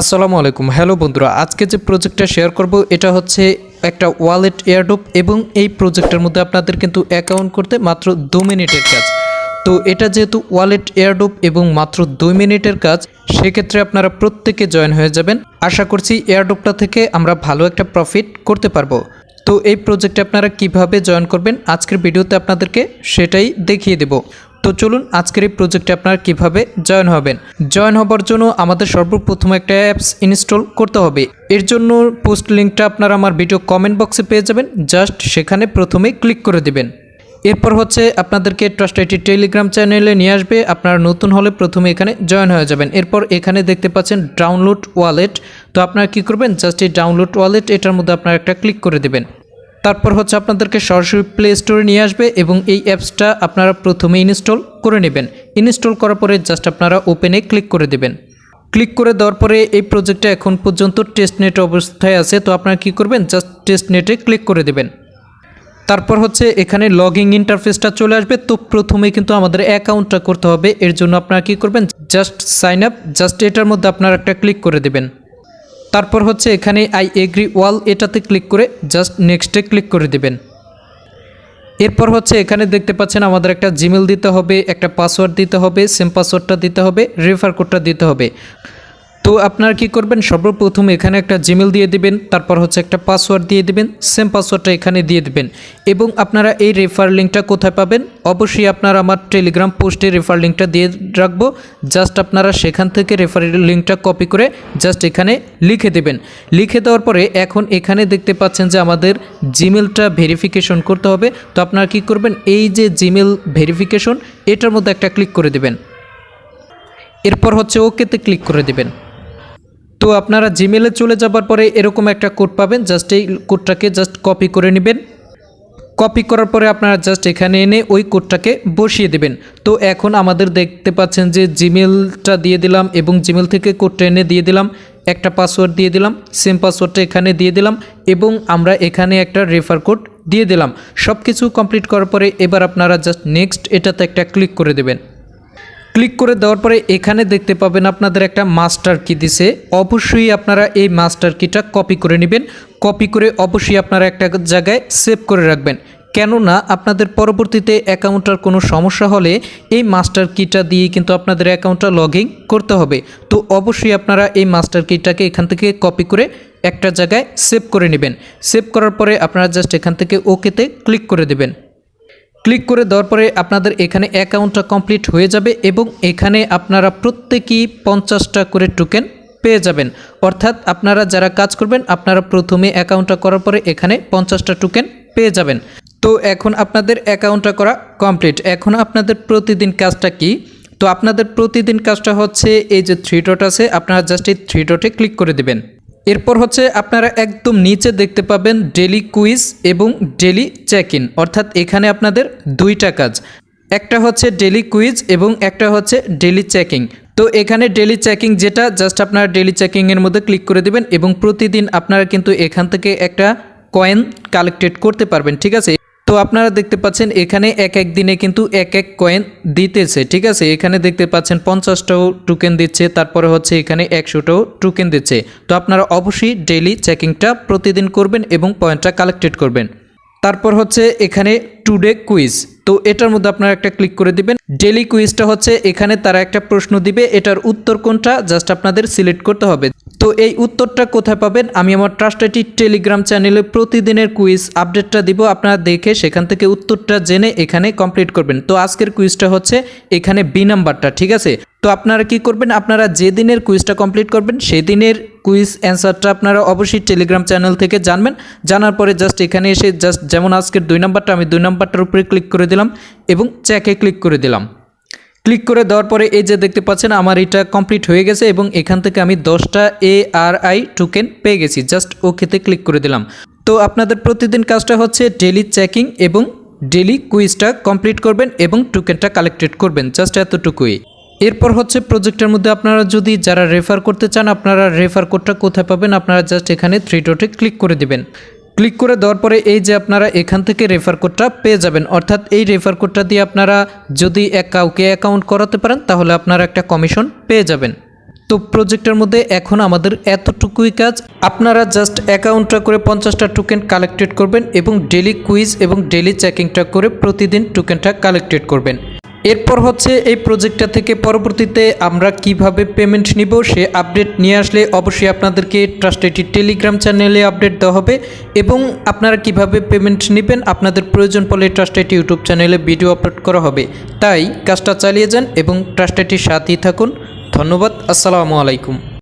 আসসালামু আলাইকুম। হ্যালো বন্ধুরা, আজকে যে প্রজেক্টটা শেয়ার করব, এটা হচ্ছে একটা ওয়ালেট এয়ারডোপ এবং এই প্রজেক্টের মধ্যে আপনাদের কিন্তু অ্যাকাউন্ট করতে মাত্র দু মিনিটের কাজ। তো এটা যেহেতু ওয়ালেট এয়ারডোপ এবং মাত্র দুই মিনিটের কাজ, সেক্ষেত্রে আপনারা প্রত্যেকে জয়েন হয়ে যাবেন। আশা করছি এয়ারডোপটা থেকে আমরা ভালো একটা প্রফিট করতে পারব। তো এই প্রজেক্টে আপনারা কীভাবে জয়েন করবেন, আজকের ভিডিওতে আপনাদেরকে সেটাই দেখিয়ে দেব। তো চলুন আজকের এই প্রজেক্টে আপনারা কীভাবে জয়েন হবেন? জয়েন হবার জন্য আমাদের সর্বপ্রথম একটা অ্যাপস ইনস্টল করতে হবে। এর জন্য পোস্ট লিঙ্কটা আপনারা আমার ভিডিও কমেন্ট বক্সে পেয়ে যাবেন। জাস্ট সেখানে প্রথমে ক্লিক করে দিবেন। এরপর হচ্ছে আপনাদেরকে ট্রাস্ট আইটি টেলিগ্রাম চ্যানেলে নিয়ে আসবে। আপনারা নতুন হলে প্রথমে এখানে জয়েন হয়ে যাবেন। এরপর এখানে দেখতে পাচ্ছেন ডাউনলোড ওয়ালেট তো আপনারা কি করবেন? জাস্ট এই ডাউনলোড ওয়ালেট এটার মধ্যে আপনারা একটা ক্লিক করে দেবেন। তারপর হচ্ছে আপনাদেরকে সরাসরি প্লে স্টোরে নিয়ে আসবে এবং এই অ্যাপসটা আপনারা প্রথমে ইনস্টল করে নেবেন। ইনস্টল করার পরে জাস্ট আপনারা ওপেনে ক্লিক করে দেবেন। ক্লিক করে দেওয়ার পরে এই প্রজেক্টটা এখন পর্যন্ত টেস্ট নেট অবস্থায় আছে, তো আপনারা কি করবেন? জাস্ট টেস্ট নেটে ক্লিক করে দেবেন। তারপর হচ্ছে এখানে লগিং ইন্টারফেসটা চলে আসবে, তো প্রথমে কিন্তু আমাদের অ্যাকাউন্টটা করতে হবে। এর জন্য আপনারা কি করবেন? জাস্ট সাইন আপ জাস্ট এটার মধ্যে আপনারা একটা ক্লিক করে দেবেন। তারপর হচ্ছে এখানে আই এগ্রি ওয়াল এটাতে ক্লিক করে জাস্ট নেক্সটে ক্লিক করে দেবেন। এরপর হচ্ছে এখানে দেখতে পাচ্ছেন আমাদের একটা জিমেল দিতে হবে, একটা পাসওয়ার্ড দিতে হবে সেম পাসওয়ার্ডটা দিতে হবে রেফার কোডটা দিতে হবে। তো আপনারা কি করবেন? সর্বপ্রথম এখানে একটা জিমেল দিয়ে দিবেন, তারপর হচ্ছে একটা পাসওয়ার্ড দিয়ে দিবেন সেম পাসওয়ার্ডটা এখানে দিয়ে দিবেন। এবং আপনারা এই রেফার লিঙ্কটা কোথায় পাবেন? অবশ্যই আপনারা আমার টেলিগ্রাম পোস্টে রেফার লিঙ্কটা দিয়ে রাখব। জাস্ট আপনারা সেখান থেকে রেফার লিঙ্কটা কপি করে জাস্ট এখানে লিখে দেবেন। লিখে দেওয়ার পরে এখন এখানে দেখতে পাচ্ছেন যে আমাদের জিমেলটা ভেরিফিকেশন করতে হবে। তো আপনারা কি করবেন? এই যে জিমেল ভেরিফিকেশন এটার মধ্যে একটা ক্লিক করে দেবেন। এরপর হচ্ছে ওকেতে ক্লিক করে দেবেন। তো আপনারা জিমেলে চলে যাবার পরে এরকম একটা কোড পাবেন। জাস্ট এই কোডটাকে জাস্ট কপি করে নেবেন। কপি করার পরে আপনারা জাস্ট এখানে এনে ওই কোডটাকে বসিয়ে দেবেন। তো এখন আমাদের দেখতে পাচ্ছেন যে জিমেলটা দিয়ে দিলাম এবং জিমেল থেকে কোডটা এনে দিয়ে দিলাম। একটা পাসওয়ার্ড দিয়ে দিলাম সেম পাসওয়ার্ডটা এখানে দিয়ে দিলাম এবং আমরা এখানে একটা রেফার কোড দিয়ে দিলাম। সব কিছু কমপ্লিট করার পরে এবার আপনারা জাস্ট নেক্সট এটাতে একটা ক্লিক করে দেবেন। ক্লিক করে দেওয়ার পরে এখানে দেখতে পাবেন আপনাদের একটা মাস্টার কি দিছে। অবশ্যই আপনারা এই মাস্টার কিটা কপি করে নেবেন। কপি করে অবশ্যই আপনারা একটা জায়গায় সেভ করে রাখবেন। কেননা আপনাদের পরবর্তীতে অ্যাকাউন্টটার কোনো সমস্যা হলে এই মাস্টার কিটা দিয়ে কিন্তু আপনাদের অ্যাকাউন্টটা লগ করতে হবে। তো অবশ্যই আপনারা এই মাস্টার কিটাকে এখান থেকে কপি করে একটা জায়গায় সেভ করে নেবেন। সেভ করার পরে আপনারা জাস্ট এখান থেকে ওকেতে ক্লিক করে দেবেন। ক্লিক করে দেওয়ার পরে আপনাদের এখানে অ্যাকাউন্টটা কমপ্লিট হয়ে যাবে এবং এখানে আপনারা প্রত্যেকেই পঞ্চাশটা করে টোকেন পেয়ে যাবেন। অর্থাৎ আপনারা যারা কাজ করবেন, আপনারা প্রথমে অ্যাকাউন্টটা করার পরে এখানে পঞ্চাশটা টোকেন পেয়ে যাবেন। তো এখন আপনাদের অ্যাকাউন্টটা করা কমপ্লিট। এখন আপনাদের প্রতিদিন কাজটা কি? তো আপনাদের প্রতিদিন কাজটা হচ্ছে এই যে থ্রি ডট আছে, আপনারা জাস্ট এই থ্রি ডটে ক্লিক করে দেবেন। এরপর হচ্ছে আপনারা একদম নিচে দেখতে পাবেন ডেলি কুইজ এবং ডেলি চেক ইন অর্থাৎ এখানে আপনাদের দুইটা কাজ। একটা হচ্ছে ডেলি কুইজ এবং একটা হচ্ছে ডেলি চেকিং তো এখানে ডেলি চেকিং যেটা জাস্ট আপনারা ডেলি চেকিংয়ের মধ্যে ক্লিক করে দেবেন এবং প্রতিদিন আপনারা কিন্তু এখান থেকে একটা কয়েন কালেক্টেড করতে পারবেন, ঠিক আছে? আপনারা দেখতে পাচ্ছেন, এখানে এক এক দিনে কিন্তু এক এক কয়েন দিতেছে, ঠিক আছে? এখানে দেখতে পাচ্ছেন পঞ্চাশটাও টোকেন দিচ্ছে, তারপরে হচ্ছে এখানে একশোটাও টোকেন দিচ্ছে। তো আপনারা অবশ্যই ডেইলি চেকিংটা প্রতিদিন করবেন এবং পয়েন্টটা কালেক্টেড করবেন। তারপর হচ্ছে এখানে টুডে কুইজ তো এটার মধ্যে আপনারা একটা ক্লিক করে দিবেন। ডেলি কুইজটা হচ্ছে এখানে তারা একটা প্রশ্ন দিবে, এটার উত্তর কোনটা জাস্ট আপনাদের সিলেক্ট করতে হবে। তো এই উত্তরটা কোথায় পাবেন? আমি আমার ট্রাস্টাইটি টেলিগ্রাম চ্যানেলে প্রতিদিনের কুইজ আপডেটটা দিব, আপনারা দেখে সেখান থেকে উত্তরটা জেনে এখানে কমপ্লিট করবেন। তো আজকের কুইজটা হচ্ছে এখানে বি নাম্বারটা ঠিক আছে? তো আপনারা কি করবেন? আপনারা যে দিনের কুইজটা কমপ্লিট করবেন, সেই দিনের কুইজ অ্যান্সারটা আপনারা অবশ্যই টেলিগ্রাম চ্যানেল থেকে জানবেন। জানার পরে জাস্ট এখানে এসে জাস্ট যেমন আজকের দুই নাম্বারটা আমি দুই নাম্বারটার উপরে ক্লিক করে দিলাম এবং চ্যাকে ক্লিক করে দিলাম। ক্লিক করে দেওয়ার পরে এই যে দেখতে পাচ্ছেন, আমার এটা কমপ্লিট হয়ে গেছে এবং এখান থেকে আমি দশটা এ আর আই টোকেন পেয়ে গেছি। জাস্ট ওকেতে ক্লিক করে দিলাম। তো আপনাদের প্রতিদিন কাজটা হচ্ছে ডেলি চেকিং এবং ডেলি কুইজটা কমপ্লিট করবেন এবং টোকেনটা কালেক্টেড করবেন, জাস্ট এতটুকুই। এরপর হচ্ছে প্রজেক্টের মধ্যে আপনারা যদি যারা রেফার করতে চান, আপনারা রেফার কোডটা কোথায় পাবেন, আপনারা জাস্ট এখানে থ্রি ডটে ক্লিক করে দিবেন। ক্লিক করে দেওয়ার পরে এই যে আপনারা এখান থেকে রেফার কোডটা পেয়ে যাবেন। অর্থাৎ এই রেফার কোডটা দিয়ে আপনারা যদি এক কাউকে অ্যাকাউন্ট করাতে পারেন, তাহলে আপনারা একটা কমিশন পেয়ে যাবেন। তো প্রজেক্টের মধ্যে এখন আমাদের এতটুকুই কাজ। আপনারা জাস্ট অ্যাকাউন্টটা করে পঞ্চাশটা টোকেন কালেক্টেড করবেন এবং ডেলি কুইজ এবং ডেলি চেকিংটা করে প্রতিদিন টোকেনটা কালেক্টেড করবেন। এরপর হচ্ছে এই প্রজেক্টটা থেকে পরবর্তীতে আমরা কীভাবে পেমেন্ট নিব সে আপডেট নিয়ে আসলে অবশ্যই আপনাদেরকে ট্রাস্ট আইটি টেলিগ্রাম চ্যানেলে আপডেট দেওয়া হবে এবং আপনারা কীভাবে পেমেন্ট নেবেন, আপনাদের প্রয়োজন পড়লে ট্রাস্ট আইটি ইউটিউব চ্যানেলে ভিডিও আপলোড করা হবে। তাই কাজটা চালিয়ে যান এবং ট্রাস্ট আইটির সাথেই থাকুন। ধন্যবাদ, আসসালামু আলাইকুম।